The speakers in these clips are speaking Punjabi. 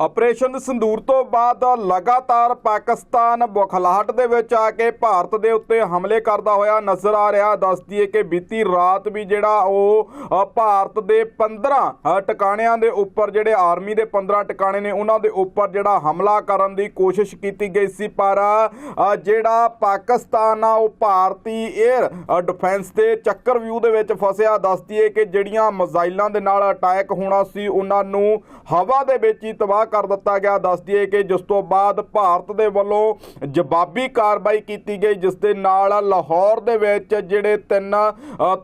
ਆਪਰੇਸ਼ਨ ਸੰਦੂਰ ਤੋਂ ਬਾਅਦ ਲਗਾਤਾਰ ਪਾਕਿਸਤਾਨ ਬੁਖਲਾਹਟ ਦੇ ਵਿੱਚ ਆ ਕੇ ਭਾਰਤ ਦੇ ਉੱਤੇ ਹਮਲੇ ਕਰਦਾ ਹੋਇਆ ਨਜ਼ਰ ਆ ਰਿਹਾ। ਦੱਸਦੀ ਹੈ ਕਿ ਬੀਤੀ ਰਾਤ ਵੀ ਜਿਹੜਾ ਉਹ ਭਾਰਤ ਦੇ 15 ਟਿਕਾਣਿਆਂ ਦੇ ਉੱਪਰ ਜਿਹੜੇ ਆਰਮੀ ਦੇ 15 ਟਿਕਾਣੇ ਨੇ, ਉਹਨਾਂ ਦੇ ਉੱਪਰ ਜਿਹੜਾ ਹਮਲਾ ਕਰਨ ਦੀ ਕੋਸ਼ਿਸ਼ ਕੀਤੀ ਗਈ ਸੀ। ਪਰ ਜਿਹੜਾ ਪਾਕਿਸਤਾਨ ਆ, ਉਹ ਭਾਰਤੀ 에ਅਰ ਡਿਫੈਂਸ ਦੇ ਚੱਕਰ ਵਿਊ ਦੇ ਵਿੱਚ ਫਸਿਆ। ਦੱਸਦੀ ਹੈ ਕਿ ਜਿਹੜੀਆਂ ਮਿਜ਼ਾਈਲਾਂ ਦੇ ਨਾਲ ਅਟੈਕ ਹੋਣਾ ਸੀ, ਉਹਨਾਂ ਨੂੰ ਹਵਾ ਦੇ ਵਿੱਚ ਹੀ ਤਬਾਹ ਕਰ ਦਿੱਤਾ ਗਿਆ। ਦੱਸਦੀ ਹੈ ਕਿ ਜਿਸ ਤੋਂ ਬਾਅਦ ਭਾਰਤ ਦੇ ਵੱਲੋਂ ਜਵਾਬੀ ਕਾਰਵਾਈ ਕੀਤੀ ਗਈ, ਜਿਸ ਦੇ ਨਾਲ ਲਾਹੌਰ ਦੇ ਵਿੱਚ ਜਿਹੜੇ ਤਿੰਨ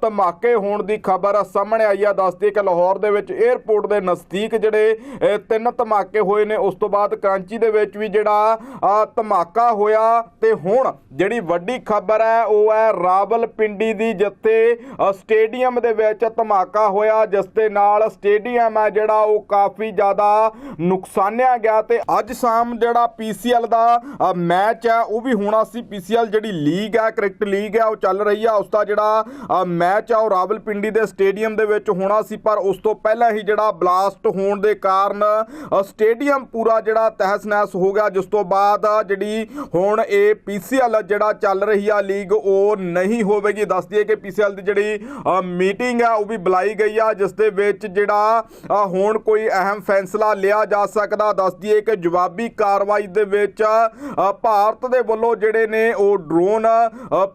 ਧਮਾਕੇ ਹੋਣ ਦੀ ਖਬਰ ਸਾਹਮਣੇ ਆਈ ਆ। ਦੱਸਦੀ ਹੈ ਕਿ ਲਾਹੌਰ ਦੇ ਵਿੱਚ 에ਅਰਪੋਰਟ ਦੇ ਨਜ਼ਦੀਕ ਜਿਹੜੇ ਤਿੰਨ ਧਮਾਕੇ ਹੋਏ ਨੇ। ਉਸ ਤੋਂ ਬਾਅਦ ਕਰਾਂਚੀ ਦੇ ਵਿੱਚ ਵੀ ਜਿਹੜਾ ਧਮਾਕਾ ਹੋਇਆ ਤੇ ਹੁਣ ਜਿਹੜੀ ਵੱਡੀ ਖਬਰ ਹੈ, ਉਹ ਹੈ ਰਾਵਲਪਿੰਡੀ ਦੀ, ਜਿੱਥੇ ਸਟੇਡੀਅਮ ਦੇ ਵਿੱਚ ਧਮਾਕਾ ਹੋਇਆ, ਜਿਸ ਦੇ ਨਾਲ ਸਟੇਡੀਅਮ ਹੈ ਜਿਹੜਾ, ਉਹ ਕਾਫੀ ਜ਼ਿਆਦਾ ਨੁਕਸਾਨਿਆ ਗਿਆ ਤੇ ਅੱਜ ਸ਼ਾਮ ਜਿਹੜਾ ਪੀਸੀਐਲ ਦਾ ਮੈਚ ਹੈ, ਉਹ ਵੀ ਹੋਣਾ ਸੀ। ਪੀਸੀਐਲ ਜਿਹੜੀ ਲੀਗ ਹੈ ਕ੍ਰਿਕਟ ਲੀਗ ਹੈ, ਉਹ ਚੱਲ ਰਹੀ ਆ ਉਸ ਦਾ ਜਿਹੜਾ ਮੈਚ ਆ ਉਹ ਰਾਵਲਪਿੰਡੀ ਦੇ ਸਟੇਡੀਅਮ ਦੇ ਵਿੱਚ ਹੋਣਾ ਸੀ। ਪਰ ਉਸ ਤੋਂ ਪਹਿਲਾਂ ਹੀ ਜਿਹੜਾ ਬਲਾਸਟ ਹੋਣ ਦੇ ਕਾਰਨ ਸਟੇਡੀਅਮ ਪੂਰਾ ਜਿਹੜਾ ਤਹਿਸ ਨਹਿਸ ਹੋ ਗਿਆ। ਜਿਸ ਤੋਂ ਬਾਅਦ ਜਿਹੜੀ ਹੁਣ ਇਹ ਪੀਸੀਐਲ ਜਿਹੜਾ ਚੱਲ ਰਹੀ ਆ ਲੀਗ ਉਹ ਨਹੀਂ ਹੋਵੇਗੀ। ਦੱਸਦੀ ਹੈ ਕਿ ਪੀਸੀਐਲ ਦੀ ਜਿਹੜੀ ਮੀਟਿੰਗ ਆ ਉਹ ਵੀ ਬੁਲਾਈ ਗਈ ਆ, ਜਿਸ ਦੇ ਵਿੱਚ ਜਿਹੜਾ ਹੁਣ ਕੋਈ ਅਹਿਮ ਫੈਸਲਾ ਲਿਆ ਜਾ ਸਕਦਾ? ਦੱਸਦੀ ਹੈ ਕਿ ਜਵਾਬੀ ਕਾਰਵਾਈ ਦੇ ਵਿੱਚ ਭਾਰਤ ਦੇ ਵੱਲੋਂ ਜਿਹੜੇ ਨੇ ਉਹ ਡਰੋਨ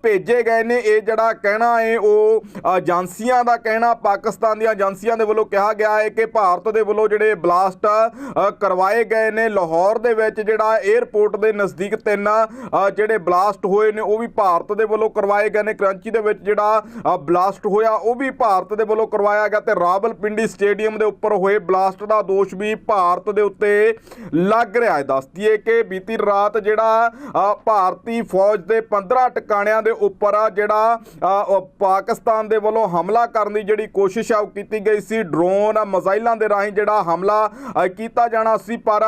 ਭੇਜੇ ਗਏ ਨੇ। ਇਹ ਜਿਹੜਾ ਕਹਿਣਾ ਹੈ, ਉਹ ਏਜੰਸੀਆਂ ਦਾ ਕਹਿਣਾ, ਪਾਕਿਸਤਾਨ ਦੀਆਂ ਏਜੰਸੀਆਂ ਦੇ ਵੱਲੋਂ ਕਿਹਾ ਗਿਆ ਹੈ ਕਿ ਭਾਰਤ ਦੇ ਵੱਲੋਂ ਜਿਹੜੇ ਬਲਾਸਟ ਕਰਵਾਏ ਗਏ ਨੇ। ਲਾਹੌਰ ਦੇ ਵਿੱਚ ਜਿਹੜਾ 에ਅਰਪੋਰਟ ਦੇ ਨਜ਼ਦੀਕ ਤਿੰਨ ਜਿਹੜੇ ਬਲਾਸਟ ਹੋਏ ਨੇ, ਉਹ ਵੀ ਭਾਰਤ ਦੇ ਵੱਲੋਂ ਕਰਵਾਏ ਗਏ ਨੇ। ਕਰਾਂਚੀ ਦੇ ਵਿੱਚ ਜਿਹੜਾ ਬਲਾਸਟ ਹੋਇਆ, ਉਹ ਵੀ ਭਾਰਤ ਦੇ ਵੱਲੋਂ ਕਰਵਾਇਆ ਗਿਆ ਤੇ ਰਾਵਲਪਿੰਡੀ ਸਟੇਡੀਅਮ ਦੇ ਉੱਪਰ ਹੋਏ ਬਲਾਸਟ ਦਾ ਦੋਸ਼ ਵੀ ਭਾਰਤ ਦੇ ਉੱਤੇ ਲੱਗ ਰਿਹਾ ਹੈ। ਦੱਸਦੀ ਹੈ ਕਿ ਬੀਤੀ ਰਾਤ ਜਿਹੜਾ ਭਾਰਤੀ ਫੌਜ ਦੇ 15 ਟਿਕਾਣਿਆਂ ਦੇ ਉੱਪਰ ਆ ਜਿਹੜਾ ਪਾਕਿਸਤਾਨ ਦੇ ਵੱਲੋਂ ਹਮਲਾ ਕਰਨ ਦੀ ਜਿਹੜੀ ਕੋਸ਼ਿਸ਼ ਆ ਉਹ ਕੀਤੀ ਗਈ ਸੀ। ਡਰੋਨ ਮਿਜ਼ਾਈਲਾਂ ਦੇ ਰਾਹੀਂ ਜਿਹੜਾ ਹਮਲਾ ਕੀਤਾ ਜਾਣਾ ਸੀ। ਪਰ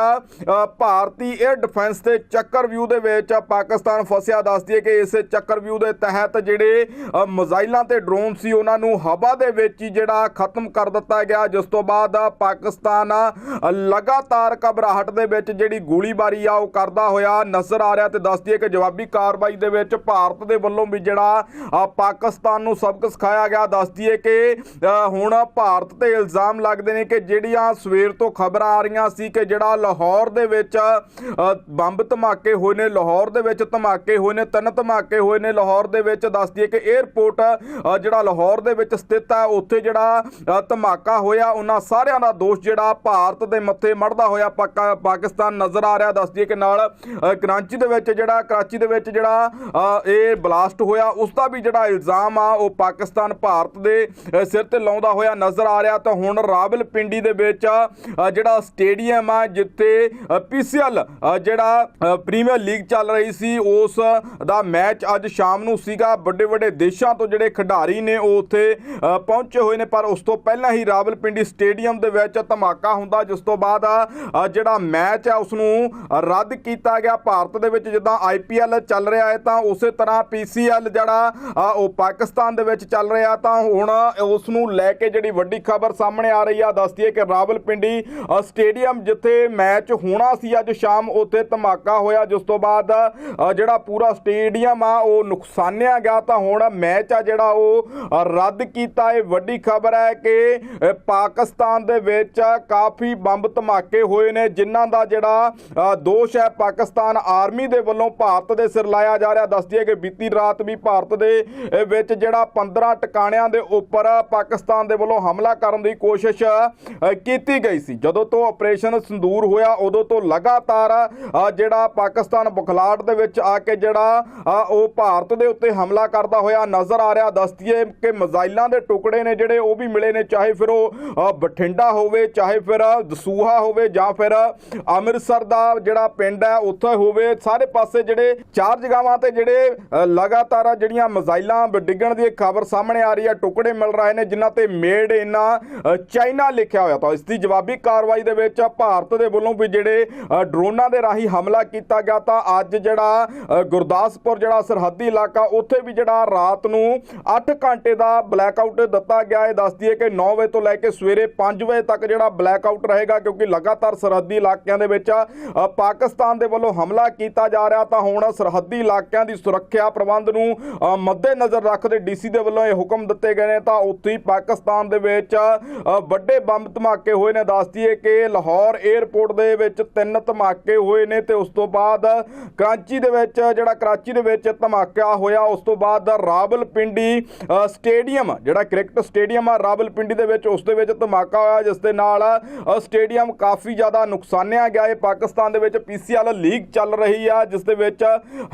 ਭਾਰਤੀ 에ਅਰ ਡਿਫੈਂਸ ਦੇ ਚੱਕਰ ਵਿਊ ਦੇ ਵਿੱਚ ਪਾਕਿਸਤਾਨ ਫਸਿਆ। ਦੱਸਦੀ ਹੈ ਕਿ ਇਸੇ ਚੱਕਰ ਵਿਊ ਦੇ ਤਹਿਤ ਜਿਹੜੇ ਅ, ਮਿਜ਼ਾਈਲਾਂ ਤੇ ਡਰੋਨ ਸੀ ਉਹਨਾਂ ਨੂੰ ਹਵਾ ਦੇ ਵਿੱਚ ਹੀ ਜਿਹੜਾ ਖਤਮ ਕਰ ਦਿੱਤਾ ਗਿਆ। ਜਿਸ ਤੋਂ ਬਾਅਦ ਪਾਕਿਸਤਾਨ ਲਗਾਤਾਰ ਲਗਾਤਾਰ ਘਬਰਾਹਟ ਦੇ ਵਿੱਚ ਜਿਹੜੀ ਗੋਲੀਬਾਰੀ ਆ ਉਹ ਕਰਦਾ ਹੋਇਆ ਨਜ਼ਰ ਆ ਰਿਹਾ ਤੇ ਦੱਸਦੀ ਹੈ ਕਿ ਜਵਾਬੀ ਕਾਰਵਾਈ ਦੇ ਵਿੱਚ ਭਾਰਤ ਦੇ ਵੱਲੋਂ ਵੀ ਜਿਹੜਾ ਪਾਕਿਸਤਾਨ ਨੂੰ ਸਬਕ ਸਿਖਾਇਆ ਗਿਆ। ਦੱਸਦੀ ਹੈ ਕਿ ਹੁਣ ਭਾਰਤ ਤੇ ਇਲਜ਼ਾਮ ਲੱਗਦੇ ਨੇ ਕਿ ਜਿਹੜੀਆਂ ਸਵੇਰ ਤੋਂ ਖਬਰਾਂ ਆ ਰਹੀਆਂ ਸੀ ਕਿ ਜਿਹੜਾ ਲਾਹੌਰ ਦੇ ਵਿੱਚ ਬੰਬ ਧਮਾਕੇ ਹੋਏ ਨੇ, ਲਾਹੌਰ ਦੇ ਵਿੱਚ ਧਮਾਕੇ ਹੋਏ ਨੇ, ਤਿੰਨ ਧਮਾਕੇ ਹੋਏ ਨੇ ਲਾਹੌਰ ਦੇ ਵਿੱਚ। ਦੱਸਦੀ ਹੈ ਕਿ 에ਅਰਪੋਰਟ ਜਿਹੜਾ ਲਾਹੌਰ ਦੇ ਵਿੱਚ ਸਥਿਤ ਹੈ ਉੱਥੇ ਜਿਹੜਾ ਧਮਾਕਾ ਹੋਇਆ, ਉਹਨਾਂ ਸਾਰਿਆਂ ਦਾ ਦੋਸ਼ ਜਿਹੜਾ ਭਾਰਤ ਦੇ ਮੱਥੇ ਮੜਦਾ ਹੋਇਆ ਪਾਕਾ- ਪਾਕਿਸਤਾਨ ਨਜ਼ਰ ਆ ਰਿਹਾ। ਦੱਸਦੀ ਹੈ ਕਿ ਨਾਲ ਕਰਾਂਚੀ ਦੇ ਵਿੱਚ ਜਿਹੜਾ, ਕਰਾਚੀ ਦੇ ਵਿੱਚ ਜਿਹੜਾ ਇਹ ਬਲਾਸਟ ਹੋਇਆ, ਉਸ ਦਾ ਵੀ ਜਿਹੜਾ ਇਲਜ਼ਾਮ ਆ, ਉਹ ਪਾਕਿਸਤਾਨ ਭਾਰਤ ਦੇ ਸਿਰ ਤੇ ਲਾਉਂਦਾ ਹੋਇਆ ਨਜ਼ਰ ਆ ਰਿਹਾ। ਤਾਂ ਹੁਣ ਰਾਵਲਪਿੰਡੀ ਦੇ ਵਿੱਚ ਜਿਹੜਾ ਸਟੇਡੀਅਮ ਆ, ਜਿੱਥੇ ਪੀਸੀਐਲ ਜਿਹੜਾ ਪ੍ਰੀਮੀਅਰ ਲੀਗ ਚੱਲ ਰਹੀ ਸੀ, ਉਸ ਦਾ ਮੈਚ ਅੱਜ ਸ਼ਾਮ ਨੂੰ ਸੀਗਾ। ਵੱਡੇ ਵੱਡੇ ਦੇਸ਼ਾਂ ਤੋਂ ਜਿਹੜੇ ਖਿਡਾਰੀ ਨੇ, ਉਹ ਉੱਥੇ ਪਹੁੰਚੇ ਹੋਏ ਨੇ। ਪਰ ਉਸ ਤੋਂ ਪਹਿਲਾਂ ਹੀ ਰਾਵਲਪਿੰਡੀ ਸਟੇਡੀਅਮ ਦੇ ਵਿੱਚ ਧਮਾਕਾ ਹੁੰਦਾ, ਜਿਸ ਤੋਂ ਬਾਅਦ ਜਿਹੜਾ ਮੈਚ ਹੈ ਉਸ ਨੂੰ ਰੱਦ ਕੀਤਾ ਗਿਆ ਭਾਰਤ ਦੇ ਵਿੱਚ। ਜਿੱਦਾਂ ਆਈਪੀਐਲ ਚੱਲ ਰਿਹਾ ਹੈ ਤਾਂ ਉਸੇ ਤਰ੍ਹਾਂ ਪੀਸੀਐਲ ਜਿਹੜਾ ਉਹ ਪਾਕਿਸਤਾਨ ਦੇ ਵਿੱਚ ਚੱਲ ਰਿਹਾ। ਤਾਂ ਹੁਣ ਉਸ ਨੂੰ ਲੈ ਕੇ ਜਿਹੜੀ ਵੱਡੀ ਖਬਰ ਸਾਹਮਣੇ ਆ ਰਹੀ ਆ ਦੱਸਦੀ ਹੈ ਕਿ ਰਾਵਲਪਿੰਡੀ ਅ, ਸਟੇਡੀਅਮ ਜਿੱਥੇ ਮੈਚ ਹੋਣਾ ਸੀ ਅੱਜ ਸ਼ਾਮ ਉੱਥੇ ਧਮਾਕਾ ਹੋਇਆ। ਜਿਸ ਤੋਂ ਬਾਅਦ ਜਿਹੜਾ ਪੂਰਾ ਸਟੇਡੀਅਮ ਆ ਉਹ ਨੁਕਸਾਨਿਆ ਗਿਆ। ਤਾਂ ਹੁਣ ਮੈਚ ਆ ਜਿਹੜਾ ਉਹ ਰੱਦ ਕੀਤਾ। ਹੈ ਵੱਡੀ ਖਬਰ ਹੈ ਕਿ ਪਾਕਿਸਤਾਨ ਦੇ ਵਿੱਚ ਕਾਫੀ ਬੰਬ ਧਮਾਕੇ ਹੋਏ ਨੇ, ਜਿਨ੍ਹਾਂ ਦਾ ਜਿਹੜਾ ਦੋਸ਼ ਹੈ ਪਾਕਿਸਤਾਨ ਆਰਮੀ ਦੇ ਵੱਲੋਂ ਭਾਰਤ ਦੇ ਸਿਰ ਲਾਇਆ ਜਾ ਰਿਹਾ। ਦੱਸਦੀ ਹੈ ਕਿ ਬੀਤੀ ਰਾਤ ਵੀ ਭਾਰਤ ਦੇ ਵਿੱਚ ਜਿਹੜਾ 15 ਟਿਕਾਣਿਆਂ ਦੇ ਉੱਪਰ ਪਾਕਿਸਤਾਨ ਦੇ ਵੱਲੋਂ ਹਮਲਾ ਕਰਨ ਦੀ ਕੋਸ਼ਿਸ਼ ਕੀਤੀ ਗਈ ਸੀ। ਜਦੋਂ ਤੋਂ ਆਪਰੇਸ਼ਨ ਸੰਦੂਰ ਹੋਇਆ, ਉਦੋਂ ਤੋਂ ਲਗਾਤਾਰ ਜਿਹੜਾ ਪਾਕਿਸਤਾਨ ਬੁਖਲਾਟ ਦੇ ਵਿੱਚ ਆ ਕੇ ਜਿਹੜਾ ਉਹ ਭਾਰਤ ਦੇ ਉੱਤੇ ਹਮਲਾ ਕਰਦਾ ਹੋਇਆ ਨਜ਼ਰ ਆ ਰਿਹਾ। ਦੱਸਦੀਏ ਕਿ ਮਿਜ਼ਾਈਲਾਂ ਦੇ ਟੁਕੜੇ ਨੇ ਜਿਹੜੇ, ਉਹ ਵੀ ਮਿਲੇ ਨੇ, ਚਾਹੇ ਫਿਰ ਉਹ ਬਠਿੰਡਾ ਹੋਵੇ, ਚਾਹੇ ਫਿਰ ਦਸੂਹਾ ਹੋਵੇ ਜਾਂ ਫਿਰ ਅੰਮ੍ਰਿਤਸਰ ਦਾ ਜਿਹੜਾ ਪਿੰਡ ਹੈ, ਉੱਥੇ ਹੋਵੇ, ਸਾਰੇ ਪਾਸੇ ਜਿਹੜੇ ਚਾਰ ਜਗ੍ਹਾਵਾਂ ਤੇ ਜਿਹੜੇ ਲਗਾਤਾਰ ਜਿਹੜੀਆਂ ਮਿਜ਼ਾਈਲਾਂ ਡਿੱਗਣ ਦੀ ਖਬਰ ਸਾਹਮਣੇ ਆ ਰਹੀ ਹੈ, ਟੁਕੜੇ ਮਿਲ ਰਹੇ ਨੇ, ਜਿਨ੍ਹਾਂ ਤੇ ਮੇਡ ਇਨ ਚਾਈਨਾ ਲਿਖਿਆ ਹੋਇਆ ਤਾਂ ਇਸ ਦੀ ਜਵਾਬੀ ਕਾਰਵਾਈ ਦੇ ਵਿੱਚ ਭਾਰਤ ਦੇ ਵੱਲੋਂ ਵੀ ਜਿਹੜੇ ਡਰੋਨਾਂ ਦੇ ਰਾਹੀਂ ਹਮਲਾ ਕੀਤਾ ਗਿਆ ਤਾਂ ਅੱਜ ਜਿਹੜਾ ਗੁਰਦਾਸਪੁਰ ਜਿਹੜਾ ਸਰਹੱਦੀ ਇਲਾਕਾ, ਉੱਥੇ ਵੀ ਜਿਹੜਾ ਰਾਤ ਨੂੰ 8 ਘੰਟੇ ਦਾ ਬਲੈਕਆਊਟ ਦਿੱਤਾ ਗਿਆ। ਹੈ ਦੱਸਦੀ ਹੈ ਕਿ 9 ਵਜੇ ਤੋਂ ਲੈ ਕੇ ਸਵੇਰੇ 5 ਵਜੇ ਤੱਕ ਜਿਹੜਾ ਬਲੈਕਆਊਟ ਰਹੇਗਾ, ਕਿਉਂਕਿ ਲਗਾਤਾਰ ਲਗਾਤਾਰ ਸਰਹੱਦੀ ਇਲਾਕਿਆਂ ਦੇ ਵਿੱਚ ਪਾਕਿਸਤਾਨ ਦੇ ਵੱਲੋਂ ਹਮਲਾ ਕੀਤਾ ਜਾ ਰਿਹਾ ਤਾਂ ਹੁਣ ਸਰਹੱਦੀ ਇਲਾਕਿਆਂ ਦੀ ਸੁਰੱਖਿਆ ਪ੍ਰਬੰਧ ਨੂੰ ਅ, ਮੱਦੇਨਜ਼ਰ ਰੱਖਦੇ ਡੀਸੀ ਦੇ ਵੱਲੋਂ ਇਹ ਹੁਕਮ ਦਿੱਤੇ ਗਏ ਨੇ ਤਾਂ ਉੱਥੇ ਹੀ ਪਾਕਿਸਤਾਨ ਦੇ ਵਿੱਚ ਵੱਡੇ ਬੰਬ ਧਮਾਕੇ ਹੋਏ ਨੇ। ਦੱਸ ਦਈਏ ਕਿ ਲਾਹੌਰ 에ਅਰਪੋਰਟ ਦੇ ਵਿੱਚ ਤਿੰਨ ਧਮਾਕੇ ਹੋਏ ਨੇ ਤੇ ਉਸ ਤੋਂ ਬਾਅਦ ਕਰਾਚੀ ਦੇ ਵਿੱਚ ਜਿਹੜਾ ਕਰਾਚੀ ਦੇ ਵਿੱਚ ਧਮਾਕਾ ਹੋਇਆ ਉਸ ਤੋਂ ਬਾਅਦ ਰਾਵਲਪਿੰਡੀ ਅ, ਸਟੇਡੀਅਮ ਜਿਹੜਾ ਕ੍ਰਿਕਟ ਸਟੇਡੀਅਮ ਆ ਰਾਵਲਪਿੰਡੀ ਦੇ ਵਿੱਚ ਉਸ ਦੇ ਵਿੱਚ ਧਮਾਕਾ ਹੋਇਆ ਜਿਸ ਦੇ ਨਾਲ ਸਟੇਡੀਅਮ ਕਾਫੀ ਕਾਫੀ ਜ਼ਿਆਦਾ ਨੁਕਸਾਨਿਆ ਗਿਆ ਹੈ। ਪਾਕਿਸਤਾਨ ਦੇ ਵਿੱਚ ਪੀਸੀਐਲ ਲੀਗ ਚੱਲ ਰਹੀ ਆ ਜਿਸ ਦੇ ਵਿੱਚ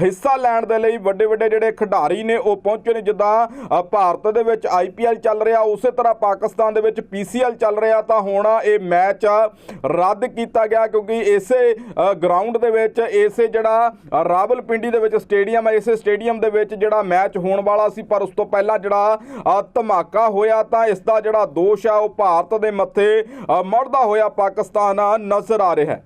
ਹਿੱਸਾ ਲੈਣ ਦੇ ਲਈ ਵੱਡੇ ਵੱਡੇ ਜਿਹੜੇ ਖਿਡਾਰੀ ਨੇ ਉਹ ਪਹੁੰਚੇ ਨੇ। ਜਿੱਦਾਂ ਭਾਰਤ ਦੇ ਵਿੱਚ ਆਈਪੀਐਲ ਚੱਲ ਰਿਹਾ ਉਸੇ ਤਰ੍ਹਾਂ ਪਾਕਿਸਤਾਨ ਦੇ ਵਿੱਚ ਪੀਸੀਐਲ ਚੱਲ ਰਿਹਾ। ਤਾਂ ਹੁਣ ਇਹ ਮੈਚ ਰੱਦ ਕੀਤਾ ਗਿਆ ਕਿਉਂਕਿ ਇਸੇ ਗਰਾਊਂਡ ਦੇ ਵਿੱਚ ਇਸੇ ਜਿਹੜਾ ਅ, ਰਾਵਲਪਿੰਡੀ ਦੇ ਵਿੱਚ ਸਟੇਡੀਅਮ ਹੈ ਇਸੇ ਸਟੇਡੀਅਮ ਦੇ ਵਿੱਚ ਜਿਹੜਾ ਮੈਚ ਹੋਣ ਵਾਲਾ ਸੀ। ਪਰ ਉਸ ਤੋਂ ਪਹਿਲਾਂ ਜਿਹੜਾ ਧਮਾਕਾ ਹੋਇਆ ਤਾਂ ਇਸ ਦਾ ਜਿਹੜਾ ਦੋਸ਼ ਆ ਉਹ ਭਾਰਤ ਦੇ ਮੱਥੇ ਅ, ਮੁੜਦਾ ਹੋਇਆ ਪਾਕਿਸਤਾਨ ਨਜ਼ਰ ਆ ਰਿਹਾ ਹੈ।